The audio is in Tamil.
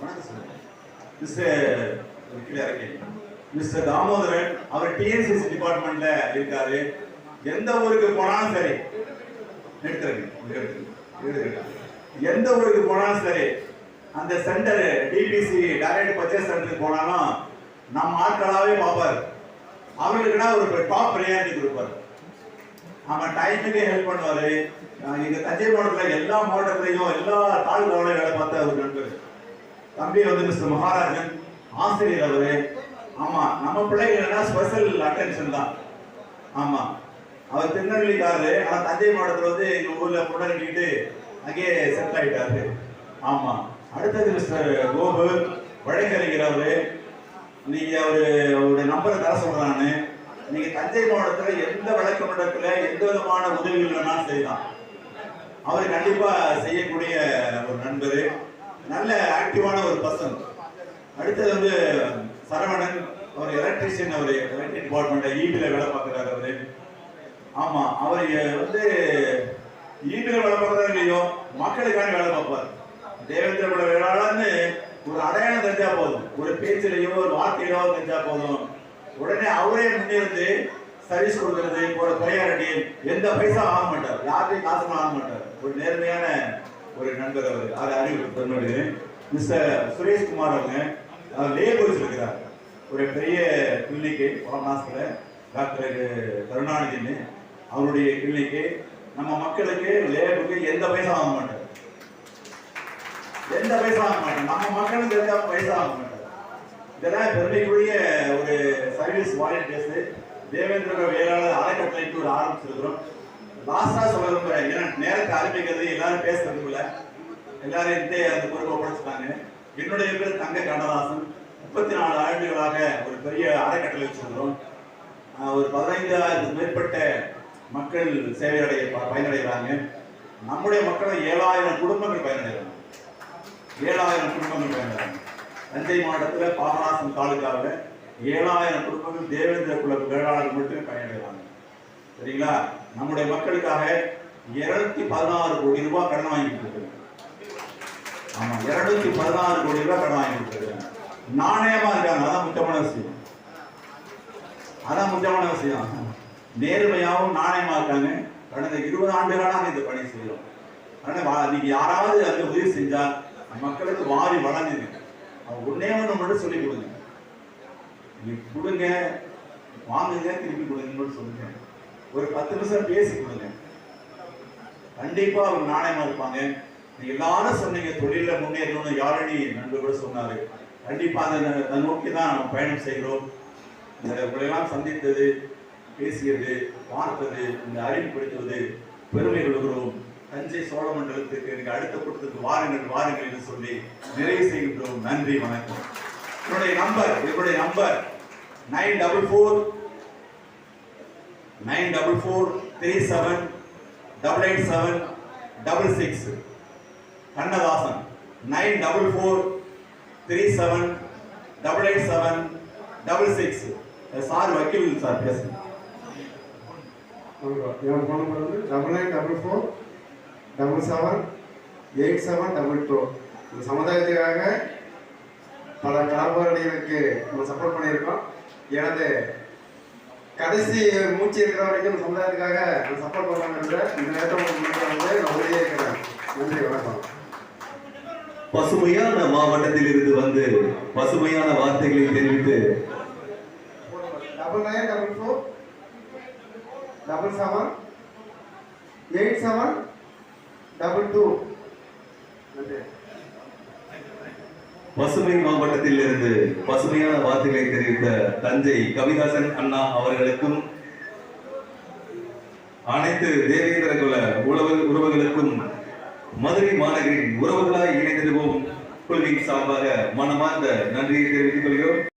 வணக்கம் மிஸ்டர் மிஸ்டர் தாமோதரன் அவர் டிஎன்சிசி டிபார்ட்மெண்ட்ல இருக்காரு. எந்த ஊருக்கு போனாலும் சரி. எடுத்துருங்க எந்த ஊருக்கு போனாலும் சரி அந்த சென்டர் டிபிசி டைரக்ட் பர்ச்சேஸ் சென்டருக்கு போனாலும் நம்ம ஆட்களாவே பார்ப்பார். அவங்களுக்குன்னா ஒரு டாப் ப்ரையாரிட்டி கொடுப்பாரு. நம்ம டைமுக்கு ஹெல்ப் பண்ணுவாரு. இங்க தஞ்சை மாவட்டத்தில் எல்லா மாவட்டத்திலையும் எல்லா தாலுகாவிலையும் வேலை பார்த்த ஒரு நண்பர். தம்பி வந்து மிஸ்டர் மகாராஜன் ஆசிரியர் அவரு. ஆமா நம்ம பிள்ளைங்கன்னா ஸ்பெஷல் அட்டென்ஷன் தான். ஆமா. அவர் திருநெல்வேலிக்காரு ஆனா தஞ்சை மாவட்டத்துல வந்து எங்க ஊர்ல பொண்ணு கட்டிக்கிட்டு அங்கேயே செட்டில் ஆயிட்டாரு. ஆமா. அடுத்தது மிஸ்டர் கோபு வழக்கறிஞர் அவரு. நீங்க அவரு அவருடைய நம்பரை தர சொல்றான்னு நீங்க தஞ்சை மாவட்டத்துல எந்த வழக்கு மண்டலத்துல எந்த விதமான உதவிகள் வேணாலும் செய்யலாம். அவர் கண்டிப்பா செய்யக்கூடிய ஒரு நண்பர். நல்ல ஆக்டிவான ஒரு பர்சன் அடுத்தது வந்து சரவணன் அவர் எலக்ட்ரிஷியன் அவர் எலக்ட்ரிக் டிபார்ட்மெண்ட் ஈபில வேலை பார்க்குறாரு அவரு. ஆமா அவர் வந்து ஈபில வேலை பார்க்கறதா இல்லையோ மக்களுக்கான வேலை பார்ப்பார். தேவேந்திர கூட வேளாளர்னு ஒரு அடையாளம் தெரிஞ்சா போதும். ஒரு பேச்சிலையோ ஒரு வார்த்தையிலோ தெரிஞ்சா போதும். உடனே அவரே முன்னிருந்து சர்வீஸ் கொடுக்கறது ஒரு ப்ரையாரிட்டி எந்த பைசா ஆக மாட்டார். யார்கிட்டையும் காசு ஆக மாட்டார். ஒரு நேர்மையான ஒரு நண்பர் அவர் அதை அறிவு பெருமையுடைய மிஸ்டர் சுரேஷ்குமார் அவங்க அவர் லேபர் இருக்கிறார். ஒரு பெரிய கிளினிக்கு பாபநாசத்துல டாக்டர் கருணாநிதினு அவருடைய கிளினிக்கு நம்ம மக்களுக்கு லேபுக்கு எந்த பைசா ஆக மாட்டார். எந்த பைசா ஆக மாட்டார். நம்ம மக்களுக்கு எந்த பைசா ஆக மாட்டார். இதெல்லாம் பெருமைக்குரிய ஒரு சர்வீஸ் வாலண்டியர்ஸ் தேவேந்திர வேளாளர் அறக்கட்டளைக்கு ஒரு ஆரம்பிச்சிருக்கிறோம். லாஸ்டா சொல்ல விரும்புறேன் ஏன்னா நேரத்தை ஆரம்பிக்கிறது எல்லாரும் பேசுறதுக்குள்ள எல்லாரும் இந்த அந்த பொறுப்பை ஒப்படைச்சிட்டாங்க என்னுடைய பேர் தங்க கண்ணதாசன். முப்பத்தி நாலு ஆண்டுகளாக ஒரு பெரிய அறக்கட்டளை வச்சிருக்கிறோம். ஒரு பதினைந்தாயிரத்துக்கு மேற்பட்ட மக்கள் சேவையடைய ப- பயனடைகிறாங்க. நம்முடைய மக்கள் ஏழாயிரம் குடும்பங்கள் பயனடைகிறாங்க. ஏழாயிரம் குடும்பங்கள் பயனடைகிறாங்க. தஞ்சை மாவட்டத்தில் பாபநாசம் தாலுகாவில் ஏழாயிரம் குடும்பங்கள் தேவேந்திர குல வேளாளர்கள் மட்டுமே பயனடைகிறாங்க. சரிங்களா? நம்முடைய மக்களுக்காக இருநூத்தி பதினாறு கோடி ரூபாய் கடன் வாங்கி கொடுத்துருக்கேன் ஆமா இருநூத்தி பதினாறு கோடி ரூபாய் கடன் வாங்கி கொடுத்துருக்கேன் நாணயமா இருக்காங்க அதான் முக்கியமான விஷயம். அதான் முக்கியமான விஷயம். நேர்மையாகவும் நாணயமா இருக்காங்க. கடந்த இருபது ஆண்டுகளாக இந்த பணி செய்யறோம் அதனால வா- நீங்க யாராவது அந்த உதவி செஞ்சா மக்களுக்கு வாரி வழங்குங்க. அவங்க ஒன்னே ஒன்று மட்டும் சொல்லி கொடுங்க. நீ கொடுங்க வாங்குங்க திருப்பி கொடுங்கன்னு சொல்லுங்க ஒரு பத்து நிமிஷம் பேசி கொடுங்க. கண்டிப்பா அவங்க நாணயமா இருப்பாங்க. நீங்க எல்லாரும் சொன்னீங்க தொழில முன்னேறணும்னு யாரணி நண்பர் கூட சொன்னாரு. கண்டிப்பா அதை அதை நோக்கி தான் நம்ம பயணம் செய்கிறோம். இந்த உங்களையெல்லாம் சந்தித்தது பேசியது பார்த்தது இந்த அறிவுப்படுத்துவது பெருமை கொள்கிறோம். தஞ்சை சோழ மண்டலத்துக்கு எனக்கு அடுத்த கூட்டத்துக்கு வாருங்கள் வாருங்கள் என்று சொல்லி நிறைவு செய்கின்றோம். நன்றி வணக்கம். என்னுடைய நம்பர் என்னுடைய number nine double four nine double four three seven double eight seven double six Kannadasan nine double four three seven double eight seven double six sir வக்கீல் சார் பேசுங்க. என் ஃபோன் நம்பர் வந்து double nine double four double seven eight seven double two இந்த சமுதாயத்துக்காக பல கலாபாரணிகளுக்கு நம்ம சப்போர்ட் பண்ணியிருக்கோம். எனது கடைசி மூச்சு இருக்கிற வரைக்கும் சமுதாயத்துக்காக சப்போர்ட் பண்ணுறாங்க இந்த நேரத்தில் உறுதியாக இருக்கிறேன். நன்றி வணக்கம். பசுமையான மாவட்டத்தில் இருந்து வந்து பசுமையான வார்த்தைகளை தெரிவித்து double nine double four double seven eight seven double two நன்றி. பசுமை மாவட்டத்தில் இருந்து பசுமையான வார்த்தைகளை தெரிவித்த தஞ்சை கவிதாசன் அண்ணா அவர்களுக்கும் அனைத்து தேவேந்திர குல உறவு உறவுகளுக்கும் மதுரை மாநகரின் உறவுகளாய் இணைந்திருவோம் குழுவின் சார்பாக மனமார்ந்த நன்றியை தெரிவித்துக் கொள்கிறோம்.